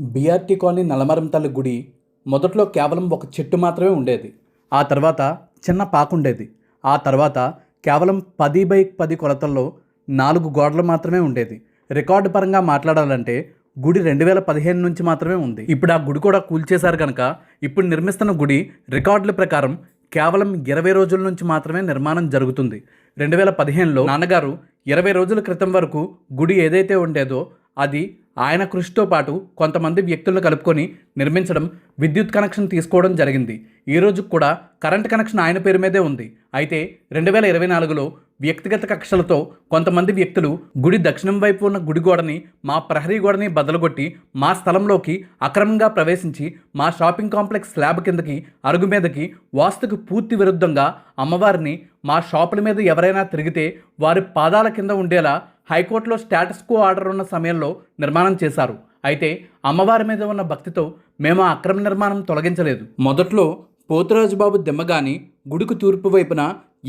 BRT colony నలమరం తల్లి గుడి మొదట్లో కేవలం ఒక చెట్టు మాత్రమే ఉండేది. ఆ తర్వాత చిన్న పాకుండేది ఆ తర్వాత కేవలం పది బై పది కొలతల్లో నాలుగు గోడలు మాత్రమే ఉండేది. రికార్డు పరంగా మాట్లాడాలంటే గుడి రెండు వేల పదిహేను నుంచి మాత్రమే ఉంది. ఇప్పుడు ఆ గుడి కూడా కూల్చేశారు కనుక ఇప్పుడు నిర్మిస్తున్న గుడి రికార్డుల ప్రకారం కేవలం ఇరవై రోజుల నుంచి మాత్రమే నిర్మాణం జరుగుతుంది. రెండు వేల పదిహేనులో నాన్నగారు ఇరవై రోజుల క్రితం వరకు గుడి ఏదైతే ఉండేదో అది ఆయన కృషితో పాటు కొంతమంది వ్యక్తులను కలుపుకొని నిర్మించడం విద్యుత్ కనెక్షన్ తీసుకోవడం జరిగింది. ఈ రోజు కూడా కరెంట్ కనెక్షన్ ఆయన పేరు మీదే ఉంది. అయితే రెండు వేల ఇరవై నాలుగులో వ్యక్తిగత కక్షలతో కొంతమంది వ్యక్తులు గుడి దక్షిణం వైపు ఉన్న గుడి గోడని మా ప్రహరీ గోడని బదలగొట్టి మా స్థలంలోకి అక్రమంగా ప్రవేశించి మా షాపింగ్ కాంప్లెక్స్ స్లాబ్ కిందకి అరుగు మీదకి వాస్తుకు పూర్తి విరుద్ధంగా అమ్మవారిని మా షాపుల మీద ఎవరైనా తిరిగితే వారి పాదాల కింద ఉండేలా హైకోర్టులో స్టాటస్ కో ఆర్డర్ ఉన్న సమయంలో నిర్మాణం చేశారు. అయితే అమ్మవారి మీద ఉన్న భక్తితో మేము ఆ అక్రమ నిర్మాణం తొలగించలేదు. మొదట్లో పోతురాజుబాబు దిమ్మ కానీ గుడికి తూర్పు వైపున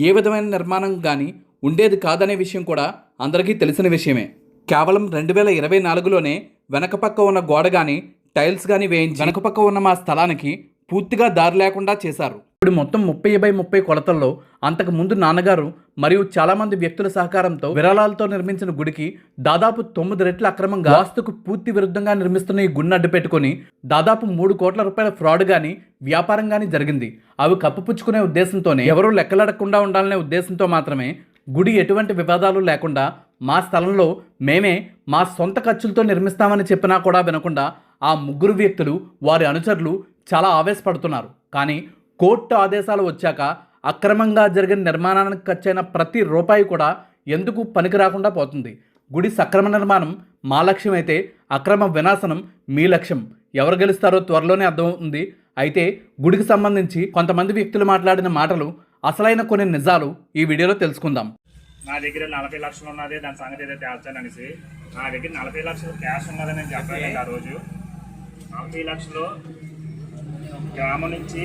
ఏ విధమైన నిర్మాణం కానీ ఉండేది కాదనే విషయం కూడా అందరికీ తెలిసిన విషయమే. కేవలం రెండు వేల ఇరవై నాలుగులోనే వెనక పక్క ఉన్న గోడ కానీ టైల్స్ కానీ వేయించి వెనక పక్క ఉన్న మా స్థలానికి పూర్తిగా దారి లేకుండా చేశారు. ఇప్పుడు మొత్తం ముప్పై బై ముప్పై కొలతల్లో అంతకు ముందు నాన్నగారు మరియు చాలామంది వ్యక్తుల సహకారంతో విరాళాలతో నిర్మించిన గుడికి దాదాపు తొమ్మిది రెట్ల అక్రమంగా వాస్తుకు పూర్తి విరుద్ధంగా నిర్మిస్తున్న ఈ గుడిని అడ్డుపెట్టుకుని దాదాపు మూడు కోట్ల రూపాయల ఫ్రాడ్ కానీ వ్యాపారం కానీ జరిగింది. అవి కప్పుపుచ్చుకునే ఉద్దేశంతోనే ఎవరూ లెక్కలడకుండా ఉండాలనే ఉద్దేశంతో మాత్రమే గుడి ఎటువంటి వివాదాలు లేకుండా మా స్థలంలో మేమే మా సొంత ఖర్చులతో నిర్మిస్తామని చెప్పినా కూడా వినకుండా ఆ ముగ్గురు వ్యక్తులు వారి అనుచరులు చాలా ఆవేశపడుతున్నారు. కానీ కోర్టు ఆదేశాలు వచ్చాక అక్రమంగా జరిగిన నిర్మాణానికి ఖర్చైన ప్రతి రూపాయి కూడా ఎందుకు పనికి రాకుండా పోతుంది? గుడి సక్రమ నిర్మాణం మా లక్ష్యం అయితే అక్రమ వినాశనం మీ లక్ష్యం. ఎవరు గెలుస్తారో త్వరలోనే అర్థమవుతుంది. అయితే గుడికి సంబంధించి కొంతమంది వ్యక్తులు మాట్లాడిన మాటలు అసలైన కొన్ని నిజాలు ఈ వీడియోలో తెలుసుకుందాం. నా దగ్గర నలభై లక్షలు ఉన్నది దాని సంగతి ఏదో తేల్చాననేసి నా దగ్గర నలభై లక్షలు క్యాష్ ఉన్నదని నేను చెప్పాను ఆ రోజు. నలభై లక్షలు గ్రామం నుంచి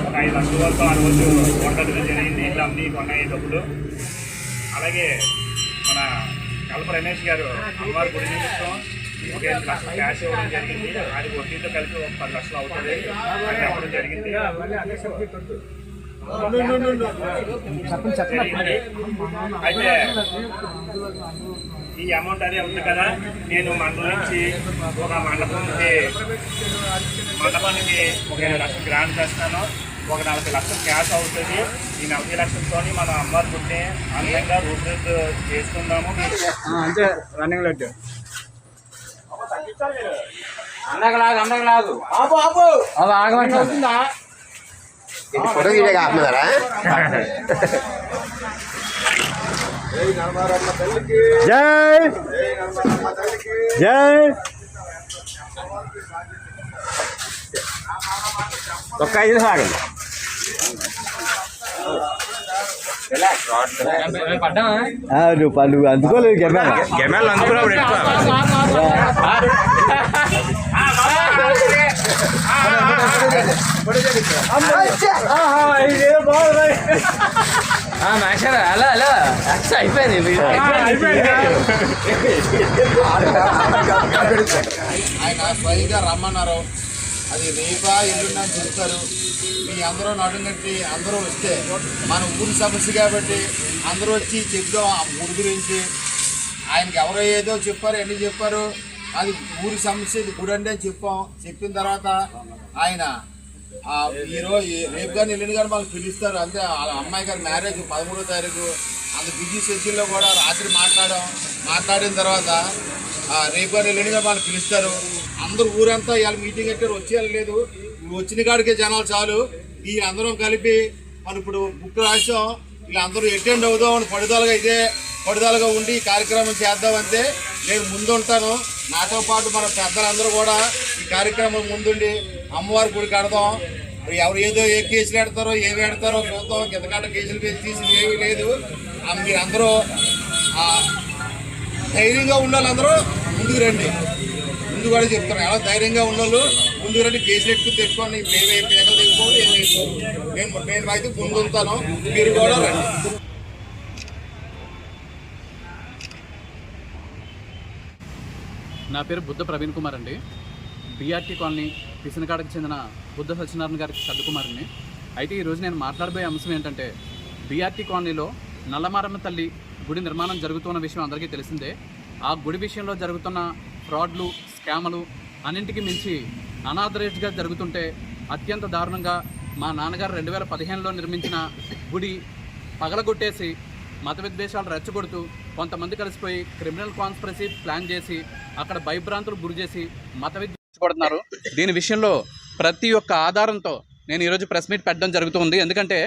ఒక ఐదు లక్షల వరకు ఆ రోజు వంటలు జరిగింది ఇల్లు అమ్మి కొన్నాయి డబ్బులు అలాగే మన కల్ప రమేష్ గారు అమ్మవారి గుడి నిమిత్తం ఒక ఐదు లక్షలు క్యాష్ ఇవ్వడం జరిగింది. అది వడ్డీతో కలిపి ఒక పది లక్షలు అవుతుంది. అది అవ్వడం జరిగింది. అయితే ఈ అమౌంట్ అదే ఉంది కదా. నేను మండలం నుంచి ఒక మండపానికి మండపానికి ఒక ఇరవై లక్షలు గ్రాంట్ చేస్తాను. ఒక నలభై లక్షలు క్యాష్ అవుతుంది. ఈ నలభై లక్షలతో మన అమ్మవారి గుడిని అందంగా రూపురేపు చేసుకుందాము. అంతే రన్నింగ్ లెట్ అందక లాగు ఆపు ఆపు. ఆగమంటే అవుతుందా ఫోటో తీయగా ఆపుతున్నారా జై జై ఒక్క ఐదు సాగండి నువ్వు పళ్ళు అందుకోలేదు గెమ్మెల్ గెమెల్ అందుకున్నప్పుడు Master అలా అలా అయిపోయింది ఆయన స్వయంగా రమ్మన్నారు అది రేపా ఎల్లుండి అని చెప్తారు మీ అందరూ నడుంగట్టి అందరూ వస్తే మన ఊరి సమస్య కాబట్టి అందరూ వచ్చి చెప్దాం ఆ ఊరి గురించి ఆయనకి ఎవరో ఏదో చెప్పారు ఎన్ని చెప్పారు అది ఊరి సమస్య ఇది గుడి చెప్పాం. చెప్పిన తర్వాత ఆయన ఈరోజు రేపు కానీ ఎల్లుండి కానీ వాళ్ళు పిలుస్తారు. అంతే వాళ్ళ అమ్మాయి గారి మ్యారేజ్ పదమూడో తారీఖు. అంత బిజీ షెడ్యూల్లో కూడా రాత్రి మాట్లాడాం. మాట్లాడిన తర్వాత ఆ, రేపు కానీ ఎల్లుండి కానీ వాళ్ళు పిలుస్తారు. అందరూ ఊరంతా ఇవాళ మీటింగ్ పెట్టారు. వచ్చేయాలి లేదు వచ్చిన కాడికే జనాలు చాలు. ఈ అందరం కలిపి మనం ఇప్పుడు బుక్ రాసాం వీళ్ళందరూ అటెండ్ అవుదాం అని పడుదలగా ఇదే పడుదలగా ఉండి ఈ కార్యక్రమం చేద్దామంటే నేను ముందుంటాను. నాతో పాటు మన పెద్దలందరూ కూడా ఈ కార్యక్రమం ముందుండి అమ్మవారి గుడి కడదాం. ఎవరు ఏదో ఏ కేసులు పెడతారో ఏమి పెడతారో చూద్దాం. కిందకాట కేసులు తీసి ఏమీ లేదు. మీరందరూ ధైర్యంగా ధైర్యంగా ఉండాలందరూ ముందుకు రండి. ముందు కూడా చెప్తాను. ఎలా ధైర్యంగా ఉండాలి ముందు రండి. కేసులు ఎక్కువ తెచ్చుకోండి. మేమే పేదలు తెచ్చుకోండి ఏమి నేను నేను అయితే ముందు ఉంటాను మీరు కూడా రండి. నా పేరు బుద్ధ ప్రవీణ్ కుమార్ అండి. బీఆర్టీ కాలనీ పిసినకాడకు చెందిన బుద్ధ సత్యనారాయణ గారికి సర్దుకుమారిని అయితే ఈరోజు నేను మాట్లాడబోయే అంశం ఏంటంటే బీఆర్టీ కాలనీలో నల్లమారమ్మ తల్లి గుడి నిర్మాణం జరుగుతున్న విషయం అందరికీ తెలిసిందే. ఆ గుడి విషయంలో జరుగుతున్న ఫ్రాడ్లు స్కాములు అన్నింటికి మించి అనాథరేట్గా జరుగుతుంటే అత్యంత దారుణంగా మా నాన్నగారు రెండు వేల పదిహేనులో నిర్మించిన గుడి పగలగొట్టేసి మత విద్వేషాలు రెచ్చగొడుతూ కొంతమంది కలిసిపోయి క్రిమినల్ కాన్స్పరసీ ప్లాన్ చేసి అక్కడ భయభ్రాంతులు గురి చేసి మత విద్వేషపడుతున్నారు. దీని విషయంలో ప్రతి ఒక్క ఆధారంతో నేను ఈరోజు ప్రెస్ మీట్ పెట్టడం జరుగుతుంది. ఎందుకంటే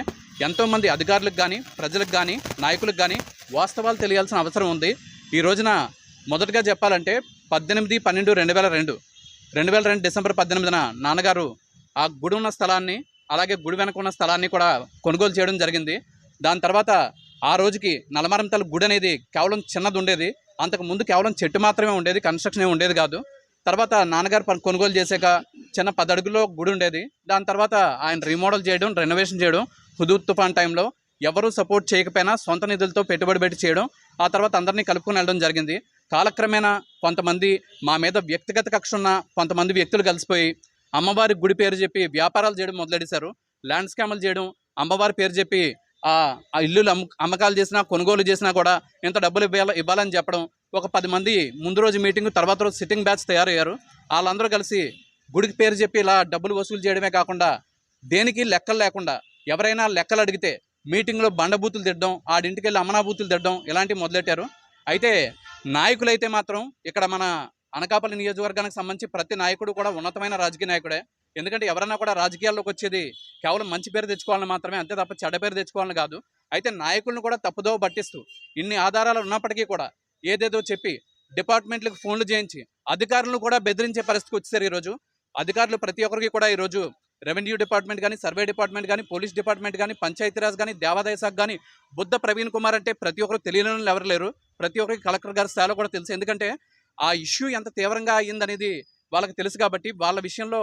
ఎంతోమంది అధికారులకు కానీ ప్రజలకు కానీ నాయకులకు కానీ వాస్తవాలు తెలియాల్సిన అవసరం ఉంది. ఈ రోజున మొదటగా చెప్పాలంటే పద్దెనిమిది పన్నెండు రెండు వేల రెండు రెండు వేల రెండు డిసెంబర్ పద్దెనిమిదిన నాన్నగారు ఆ గుడి ఉన్న స్థలాన్ని అలాగే గుడి వెనక ఉన్న స్థలాన్ని కూడా కొనుగోలు చేయడం జరిగింది. దాని తర్వాత ఆ రోజుకి నలమరంతల గుడి అనేది కేవలం చిన్నది ఉండేది. అంతకు ముందు కేవలం చెట్టు మాత్రమే ఉండేది కన్స్ట్రక్షన్ ఉండేది కాదు. తర్వాత నాన్నగారు పని కొనుగోలు చేసాక చిన్న పది అడుగులో గుడి ఉండేది. దాని తర్వాత ఆయన రీమోడల్ చేయడం రెనోవేషన్ చేయడం హుదూద్ తుఫాన్ టైంలో ఎవరు సపోర్ట్ చేయకపోయినా సొంత నిధులతో పెట్టుబడి పెట్టి చేయడం ఆ తర్వాత అందరినీ కలుపుకొని వెళ్ళడం జరిగింది. కాలక్రమేణా కొంతమంది మా మీద వ్యక్తిగత కక్ష ఉన్న కొంతమంది వ్యక్తులు కలిసిపోయి అమ్మవారి గుడి పేరు చెప్పి వ్యాపారాలు చేయడం మొదలెడేశారు. ల్యాండ్ స్కాములు చేయడం అమ్మవారి పేరు చెప్పి ఆ ఇల్లులు అమ్మకాలు చేసినా కొనుగోలు చేసినా కూడా ఇంత డబ్బులు ఇవ్వాలి ఇవ్వాలని చెప్పడం ఒక పది మంది ముందు రోజు మీటింగ్ తర్వాత రోజు సిట్టింగ్ బ్యాచ్ తయారయ్యారు. వాళ్ళందరూ కలిసి గుడికి పేరు చెప్పి ఇలా డబ్బులు వసూలు చేయడమే కాకుండా దేనికి లెక్కలు లేకుండా ఎవరైనా లెక్కలు అడిగితే మీటింగ్లో బండబూతులు తిట్టడం ఆడింటికి వెళ్ళి అమనాబూతులు తిట్టడం ఇలాంటివి మొదలెట్టారు. అయితే నాయకులైతే మాత్రం ఇక్కడ మన అనకాపల్లి నియోజకవర్గానికి సంబంధించి ప్రతి నాయకుడు కూడా ఉన్నతమైన రాజకీయ నాయకుడే. ఎందుకంటే ఎవరైనా కూడా రాజకీయాల్లోకి వచ్చేది కేవలం మంచి పేరు తెచ్చుకోవాలని మాత్రమే అంతే తప్ప చెడ్డ పేరు తెచ్చుకోవాలని కాదు. అయితే నాయకులను కూడా తప్పుదోవ పట్టిస్తూ ఇన్ని ఆధారాలు ఉన్నప్పటికీ కూడా ఏదేదో చెప్పి డిపార్ట్మెంట్లకు ఫోన్లు చేయించి అధికారులను కూడా బెదిరించే పరిస్థితికి వచ్చేసారు ఈరోజు. అధికారులు ప్రతి ఒక్కరికి కూడా ఈరోజు రెవెన్యూ డిపార్ట్మెంట్ కానీ సర్వే డిపార్ట్మెంట్ కానీ పోలీస్ డిపార్ట్మెంట్ కానీ పంచాయతీరాజ్ కానీ దేవాదాయ శాఖ కానీ బుద్ధ ప్రవీణ్ కుమార్ అంటే ప్రతి ఒక్కరు తెలియని ఎవరు లేరు. ప్రతి ఒక్కరికి కలెక్టర్ గారి స్థాయిలో కూడా తెలుసు. ఎందుకంటే ఆ ఇష్యూ ఎంత తీవ్రంగా అయ్యిందనేది వాళ్ళకి తెలుసు కాబట్టి వాళ్ళ విషయంలో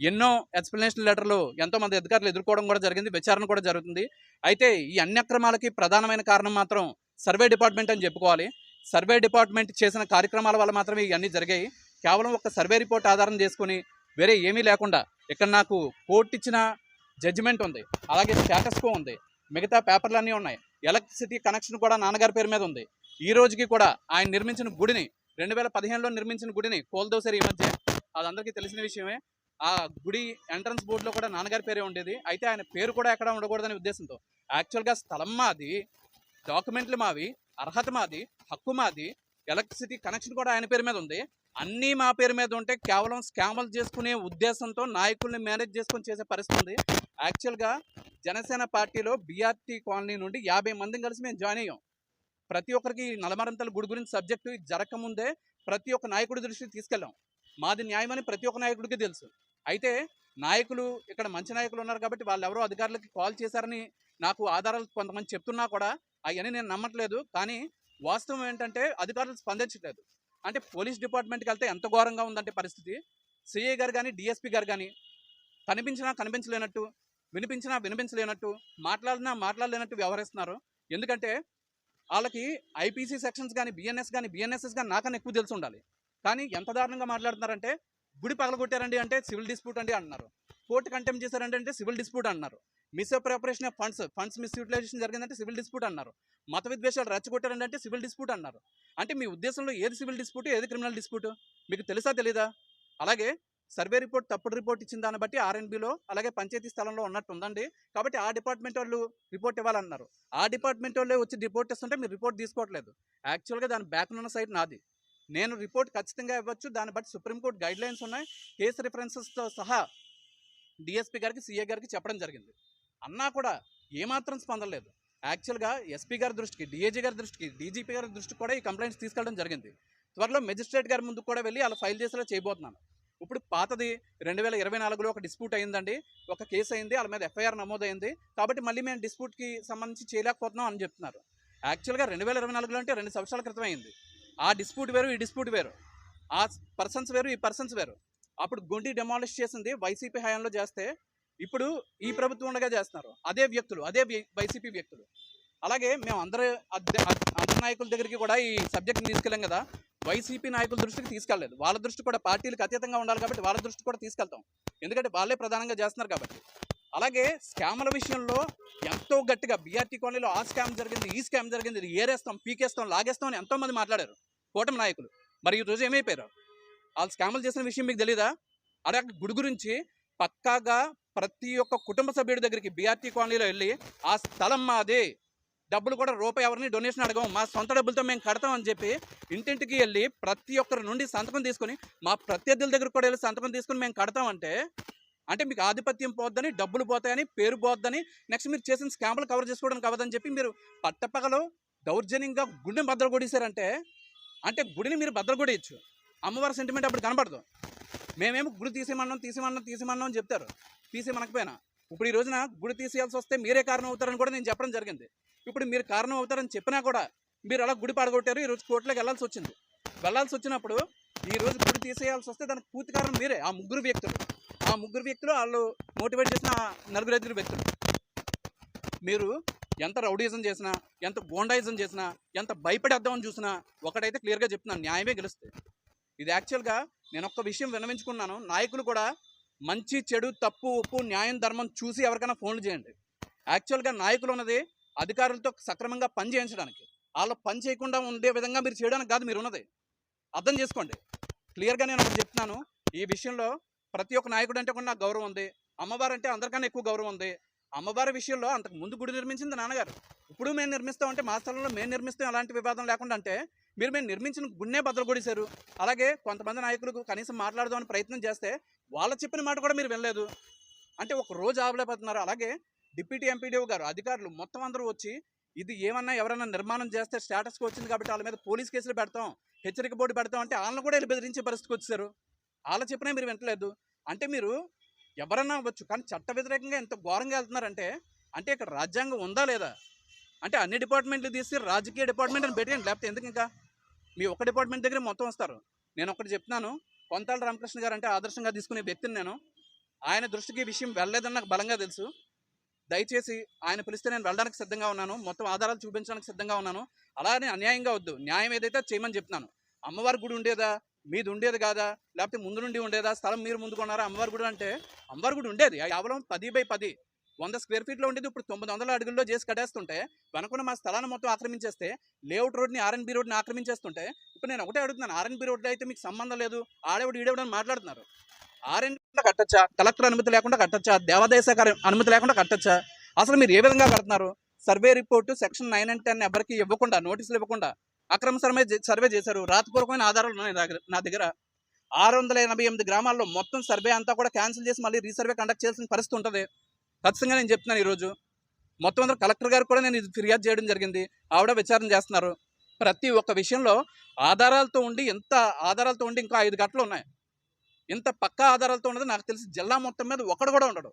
ఎన్నో ఎక్స్ప్లెనేషన్ లెటర్లు ఎంతో మంది అధికారులు ఎదుర్కోవడం కూడా జరిగింది విచారణ కూడా జరుగుతుంది. అయితే ఈ అన్ని అక్రమాలకి ప్రధానమైన కారణం మాత్రం సర్వే డిపార్ట్మెంట్ అని చెప్పుకోవాలి. సర్వే డిపార్ట్మెంట్ చేసిన కార్యక్రమాల వల్ల మాత్రమే ఇవన్నీ జరిగాయి. కేవలం ఒక సర్వే రిపోర్ట్ ఆధారం చేసుకుని వేరే ఏమీ లేకుండా ఇక్కడ నాకు కోర్టు ఇచ్చిన జడ్జిమెంట్ ఉంది అలాగే స్టేటస్కో ఉంది మిగతా పేపర్లు అన్నీ ఉన్నాయి. ఎలక్ట్రిసిటీ కనెక్షన్ కూడా నాన్నగారి పేరు మీద ఉంది. ఈ రోజుకి కూడా ఆయన నిర్మించిన గుడిని రెండు వేల పదిహేనులో నిర్మించిన గుడిని కోల్దోసారి ఈ మధ్య అది అందరికీ తెలిసిన విషయమే. ఆ గుడి ఎంట్రన్స్ బోర్డులో కూడా నాన్నగారి పేరే ఉండేది. అయితే ఆయన పేరు కూడా ఎక్కడ ఉండకూడదనే ఉద్దేశంతో. యాక్చువల్గా స్థలం మాది డాక్యుమెంట్లు మావి అర్హత మాది హక్కు మాది ఎలక్ట్రిసిటీ కనెక్షన్ కూడా ఆయన పేరు మీద ఉంది. అన్నీ మా పేరు మీద ఉంటే కేవలం స్కామ్లు చేసుకునే ఉద్దేశంతో నాయకుల్ని మేనేజ్ చేసుకొని చేసే పరిస్థితి ఉంది. యాక్చువల్గా జనసేన పార్టీలో బీఆర్టీ కాలనీ నుండి యాభై మందిని కలిసి మేము జాయిన్ అయ్యాం. ప్రతి ఒక్కరికి నలమరంతల గుడి గురించి సబ్జెక్టు జరగకముందే ప్రతి ఒక్క నాయకుడి దృష్టికి తీసుకెళ్ళాం. మాది న్యాయమని ప్రతి ఒక్క నాయకుడికి తెలుసు. అయితే నాయకులు ఇక్కడ మంచి నాయకులు ఉన్నారు కాబట్టి వాళ్ళు ఎవరో అధికారులకి కాల్ చేశారని నాకు ఆధారాలు కొంతమంది చెప్తున్నా కూడా అవన్నీ నేను నమ్మట్లేదు. కానీ వాస్తవం ఏంటంటే అధికారులు స్పందించట్లేదు. అంటే పోలీస్ డిపార్ట్మెంట్కి వెళ్తే ఎంత ఘోరంగా ఉందంటే పరిస్థితి. సిఐ గారు కానీ డిఎస్పీ గారు కానీ కనిపించినా కనిపించలేనట్టు వినిపించినా వినిపించలేనట్టు మాట్లాడినా మాట్లాడలేనట్టు వ్యవహరిస్తున్నారు. ఎందుకంటే వాళ్ళకి ఐపీసీ సెక్షన్స్ కానీ బిఎన్ఎస్ కానీ బిఎన్ఎస్ఎస్ కానీ నాకన్నా ఎక్కువ తెలిసి ఉండాలి. కానీ ఎంత దారుణంగా మాట్లాడుతున్నారంటే గుడి పగలగొట్టారండి అంటే సివిల్ డిస్ప్యూట్ అండి అంటున్నారు. కోర్టు కంటెంప్ట్ చేశారంటే అంటే సివిల్ డిస్ప్యూట్ అన్నారు misappropriation of funds funds misutilisation జరిగిందంటే సివిల్ డిస్ప్యూట్ అన్నారు మత విద్వేషాలు రెచ్చగొట్టారండి అంటే సివిల్ డిస్ప్యూట్ అన్నారు అంటే మీ ఉద్దేశంలో ఏది సివిల్ డిస్ప్యూట్ ఏది క్రిమినల్ డిస్ప్యూట్? మీకు తెలుసా తెలీదా? అలాగే సర్వే రిపోర్ట్ తప్పుడు రిపోర్ట్ ఇచ్చిన దాన్ని బట్టి ఆర్ఎన్బిలో అలాగే పంచాయతీ స్థలంలో ఉన్నట్టు ఉందండి. కాబట్టి ఆ డిపార్ట్మెంట్ వాళ్ళు రిపోర్ట్ ఇవ్వాలన్నారు. ఆ డిపార్ట్మెంట్ వాళ్ళే వచ్చి రిపోర్ట్ ఇస్తుంటే మీరు రిపోర్ట్ తీసుకోవట్లేదు. యాక్చువల్గా దాని బ్యాక్ ఉన్న సైడ్ నాది. నేను రిపోర్ట్ ఖచ్చితంగా ఇవ్వచ్చు. దాన్ని బట్టి సుప్రీంకోర్టు గైడ్ లైన్స్ ఉన్నాయి. కేసు రిఫరెన్సెస్తో సహా డిఎస్పీ గారికి సీఏ గారికి చెప్పడం జరిగింది. అన్నా కూడా ఏమాత్రం స్పందన లేదు. యాక్చువల్గా ఎస్పీ గారి దృష్టికి డిఏజీ గారి దృష్టికి డీజీపీ గారి దృష్టికి కూడా ఈ కంప్లైంట్స్ తీసుకెళ్ళడం జరిగింది. త్వరలో మెజిస్ట్రేట్ గారి ముందు కూడా వెళ్ళి అలా ఫైల్ చేసేలా చేయబోతున్నాను. ఇప్పుడు పాతది రెండు వేల ఇరవై నాలుగులో ఒక డిస్ప్యూట్ అయిందండి. ఒక కేసు అయింది. వాళ్ళ మీద ఎఫ్ఐఆర్ నమోదైంది. కాబట్టి మళ్ళీ మేము డిస్ప్యూట్కి సంబంధించి చేయలేకపోతున్నాం అని చెప్తున్నారు. యాక్చువల్గా రెండు వేల ఇరవై నాలుగులో అంటే రెండు సంవత్సరాల క్రితం అయింది. ఆ డిస్ప్యూట్ వేరు ఈ డిస్ప్యూట్ వేరు. ఆ పర్సన్స్ వేరు ఈ పర్సన్స్ వేరు. అప్పుడు గుండి డెమాలిష్ చేసింది వైసీపీ హయాంలో చేస్తే ఇప్పుడు ఈ ప్రభుత్వం ఉండగా చేస్తున్నారు. అదే వ్యక్తులు అదే వైసీపీ వ్యక్తులు. అలాగే మేము అందరు అందరి నాయకుల దగ్గరికి కూడా ఈ సబ్జెక్ట్ని తీసుకెళ్ళాం కదా. వైసీపీ నాయకుల దృష్టికి తీసుకెళ్ళలేదు. వాళ్ళ దృష్టి కూడా పార్టీలకు అతీతంగా ఉండాలి కాబట్టి వాళ్ళ దృష్టి కూడా తీసుకెళ్తాం. ఎందుకంటే వాళ్ళే ప్రధానంగా చేస్తున్నారు కాబట్టి. అలాగే స్కామ్ల విషయంలో ఎంతో గట్టిగా బీఆర్టీ కాలనీలో ఆ స్కామ్ జరిగింది ఈ స్కామ్ జరిగింది ఏరేస్తాం పీకేస్తాం లాగేస్తాం అని ఎంతో మంది మాట్లాడారు. కూటమి నాయకులు. మరి ఈరోజు ఏమైపోయారు? వాళ్ళు స్కాములు చేసిన విషయం మీకు తెలీదా? అదే గుడి గురించి పక్కాగా ప్రతి ఒక్క కుటుంబ సభ్యుడి దగ్గరికి బీఆర్టీ కాలనీలో వెళ్ళి ఆ స్థలం మాది. డబ్బులు కూడా రూపాయి ఎవరిని డొనేషన్ అడగం మా సొంత డబ్బులతో మేము కడతామని చెప్పి ఇంటింటికి వెళ్ళి ప్రతి ఒక్కరి నుండి సంతకం తీసుకొని మా ప్రత్యర్థుల దగ్గర కూడా వెళ్ళి సంతకం తీసుకొని మేము కడతామంటే అంటే మీకు ఆధిపత్యం పోద్దని డబ్బులు పోతాయని పేరు పోద్దని నెక్స్ట్ మీరు చేసిన స్కామ్లు కవర్ చేసుకోవడానికి అవ్వదని చెప్పి మీరు పట్టపగలు దౌర్జన్యంగా గుండె బద్దలు కొడేశారంటే అంటే గుడిని మీరు భద్రత గుడి ఇచ్చు అమ్మవారి సెంటిమెంట్ అప్పుడు కనపడదు. మేమేమో గుడి తీసేమన్నాం తీసేమన్నాం తీసేమన్నాం అని చెప్తారు. తీసేమనకపోయినా ఇప్పుడు ఈ రోజున గుడి తీసేయాల్సి వస్తే మీరే కారణం అవుతారని కూడా నేను చెప్పడం జరిగింది. ఇప్పుడు మీరు కారణం అవుతారని చెప్పినా కూడా మీరు అలా గుడి పాడగొట్టారు ఈరోజు కోర్టులోకి వెళ్ళాల్సి వచ్చింది. వెళ్ళాల్సి వచ్చినప్పుడు ఈ రోజు గుడి తీసేయాల్సి వస్తే దానికి పూర్తి కారణం మీరే ఆ ముగ్గురు వ్యక్తులు. ఆ ముగ్గురు వ్యక్తులు వాళ్ళు మోటివేట్ చేసిన నలుగురు ఐదుగురు వ్యక్తులు. మీరు ఎంత రౌడీజం చేసినా ఎంత గోండాయిజం చేసినా ఎంత భయపడేద్దామని చూసినా ఒకటైతే క్లియర్గా చెప్తున్నాను న్యాయమే గెలుస్తుంది ఇది యాక్చువల్గా నేను ఒక్క విషయం విన్నవించుకున్నాను నాయకులు కూడా మంచి చెడు తప్పు ఉప్పు న్యాయం ధర్మం చూసి ఎవరికైనా ఫోన్లు చేయండి. యాక్చువల్గా నాయకులు ఉన్నది అధికారులతో సక్రమంగా పని చేయించడానికి. వాళ్ళు పని చేయకుండా ఉండే విధంగా మీరు చేయడానికి కాదు మీరు ఉన్నది. అర్థం చేసుకోండి. క్లియర్గా నేను ఒకటి చెప్తున్నాను ఈ విషయంలో ప్రతి ఒక్క నాయకుడు అంటే కూడా నాకు గౌరవం ఉంది. అమ్మవారు అంటే అందరికన్నా ఎక్కువ గౌరవం ఉంది. అమ్మవారి విషయంలో అంతకు ముందు గుడి నిర్మించింది నాన్నగారు. ఇప్పుడు మేము నిర్మిస్తాం అంటే మా స్థలంలో మేము నిర్మిస్తాం అలాంటి వివాదం లేకుండా అంటే మీరు మేము నిర్మించిన గుడినే బద్దలు కొడేశారు అలాగే కొంతమంది నాయకులకు కనీసం మాట్లాడదామని ప్రయత్నం చేస్తే వాళ్ళ చెప్పిన మాట కూడా మీరు వినలేదు. అంటే ఒక రోజు ఆవలేకపోతున్నారు అలాగే డిప్యూటీ ఎంపీడీఓ గారు అధికారులు మొత్తం అందరూ వచ్చి ఇది ఏమన్నా ఎవరైనా నిర్మాణం చేస్తే స్టేటస్కి వచ్చింది కాబట్టి వాళ్ళ మీద పోలీస్ కేసులు పెడతాం హెచ్చరిక బోర్డు పెడతాం అంటే వాళ్ళని కూడా వీళ్ళు బెదిరించే పరిస్థితికి వచ్చారు వాళ్ళ చెప్పినా మీరు వింటలేదు అంటే మీరు ఎవరన్నా అవ్వచ్చు. కానీ చట్ట వ్యతిరేకంగా ఎంత ఘోరంగా వెళ్తున్నారంటే అంటే ఇక్కడ రాజ్యాంగం ఉందా లేదా? అంటే అన్ని డిపార్ట్మెంట్లు తీసి రాజకీయ డిపార్ట్మెంట్ అని పెట్టండి లేకపోతే ఎందుకు ఇంకా? మీ ఒక డిపార్ట్మెంట్ దగ్గర మొత్తం వస్తారు. నేను ఒకటి చెప్తున్నాను. కొంతాల రామకృష్ణ గారు అంటే ఆదర్శంగా తీసుకునే వ్యక్తిని నేను. ఆయన దృష్టికి ఈ విషయం వెళ్ళలేదని నాకు బలంగా తెలుసు. దయచేసి ఆయన పిలిస్తే నేను వెళ్ళడానికి సిద్ధంగా ఉన్నాను. మొత్తం ఆధారాలు చూపించడానికి సిద్ధంగా ఉన్నాను. అలానే అన్యాయంగా వద్దు. న్యాయం ఏదైతే చేయమని చెప్తున్నాను. అమ్మవారి గుడి ఉండేదా? మీది ఉండేది కాదా? లేకపోతే ముందు నుండి ఉండేదా? స్థలం మీరు ముందు కొన్నారా అమ్మవారి గుడి అంటే అమ్మవారి గుడి ఉండేది. కేవలం పది బై పది. వంద స్క్వేర్ ఫీట్లో ఉండేది. ఇప్పుడు తొమ్మిది వందల అడుగుల్లో చేసి కట్టేస్తుంటే వెనకున్న మా స్థలాన్ని మొత్తం ఆక్రమించేస్తే లేఅవుట్ రోడ్ని ఆర్ఎన్బి రోడ్ని ఆక్రమించేస్తుంటే ఇప్పుడు నేను ఒకటే అడుగుతున్నాను. ఆర్ఎన్బి రోడ్లో అయితే మీకు సంబంధం లేదు. ఆడేవుడు ఈడేవుడు అని మాట్లాడుతున్నారు. ఆర్ఎన్బి కట్టచ్చా? కలెక్టర్ అనుమతి లేకుండా కట్టచ్చా? దేవాదాయ శాఖ అనుమతి లేకుండా కట్టచ్చా? అసలు మీరు ఏ విధంగా కడుతున్నారు? Survey report section nine and ten ఎవరికి ఇవ్వకుండా నోటీసులు ఇవ్వకుండా అక్రమ సర్వే సర్వే చేశారు. రాతపూర్వకమైన ఆధారాలు ఉన్నాయి నా దగ్గర నా దగ్గర. ఆరు వందల ఎనభై ఎనిమిది గ్రామాల్లో మొత్తం సర్వే అంతా కూడా క్యాన్సిల్ చేసి మళ్ళీ రీసర్వే కండక్ట్ చేయాల్సిన పరిస్థితి ఉంటుంది. ఖచ్చితంగా నేను చెప్తున్నాను ఈరోజు. మొత్తం అందరూ కలెక్టర్ గారు కూడా నేను ఇది ఫిర్యాదు చేయడం జరిగింది. ఆవిడ విచారణ చేస్తున్నారు. ప్రతి ఒక్క విషయంలో ఆధారాలతో ఉండి ఎంత ఆధారాలతో ఉండి ఇంకా ఐదు గంటలు ఉన్నాయి. ఇంత పక్కా ఆధారాలతో ఉన్నది నాకు తెలిసి జిల్లా మొత్తం మీద ఒకడు కూడా ఉండడు.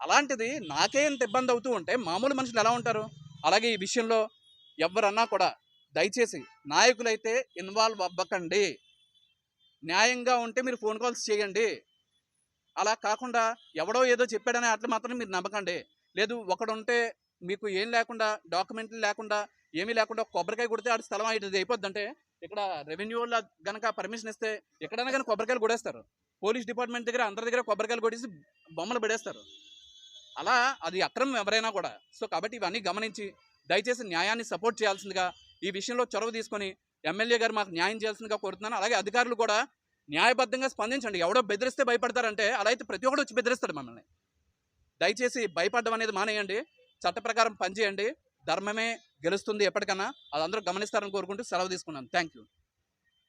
అలాంటిది నాకే ఇంత ఇబ్బంది అవుతూ ఉంటే మామూలు మనుషులు ఎలా ఉంటారు? అలాగే ఈ విషయంలో ఎవరన్నా కూడా దయచేసి నాయకులైతే ఇన్వాల్వ్ అవ్వకండి. న్యాయంగా ఉంటే మీరు ఫోన్ కాల్స్ చేయండి. అలా కాకుండా ఎవడో ఏదో చెప్పాడనే అట్లా మాత్రం మీరు నమ్మకండి. లేదు ఒకడు ఉంటే మీకు ఏం లేకుండా డాక్యుమెంట్లు లేకుండా ఏమీ లేకుండా కొబ్బరికాయ కొడితే ఆడ స్థలం ఇది అయిపోద్దంటే ఇక్కడ రెవెన్యూ వాళ్ళు గనక పర్మిషన్ ఇస్తే ఎక్కడైనా కానీ కొబ్బరికాయలు కొడేస్తారు. పోలీస్ డిపార్ట్మెంట్ దగ్గర అందరి దగ్గర కొబ్బరికాయలు కొట్టేసి బొమ్మలు పడేస్తారు. అలా అది అక్రమం ఎవరైనా కూడా. సో కాబట్టి ఇవన్నీ గమనించి దయచేసి న్యాయాన్ని సపోర్ట్ చేయాల్సిందిగా ఈ విషయంలో చొరవ తీసుకొని ఎమ్మెల్యే గారు మాకు న్యాయం చేయాల్సిందిగా కోరుతున్నాను. అలాగే అధికారులు కూడా న్యాయబద్ధంగా స్పందించండి. ఎవడో బెదిరిస్తే భయపడతారంటే అలా అయితే ప్రతి ఒక్కడు వచ్చి బెదిరిస్తాడు మమ్మల్ని. దయచేసి భయపడడం అనేది మానేయండి. చట్ట ప్రకారం పనిచేయండి. ధర్మమే గెలుస్తుంది ఎప్పటికన్నా. అది అందరూ గమనిస్తారని కోరుకుంటూ సెలవు తీసుకున్నాను. Thank you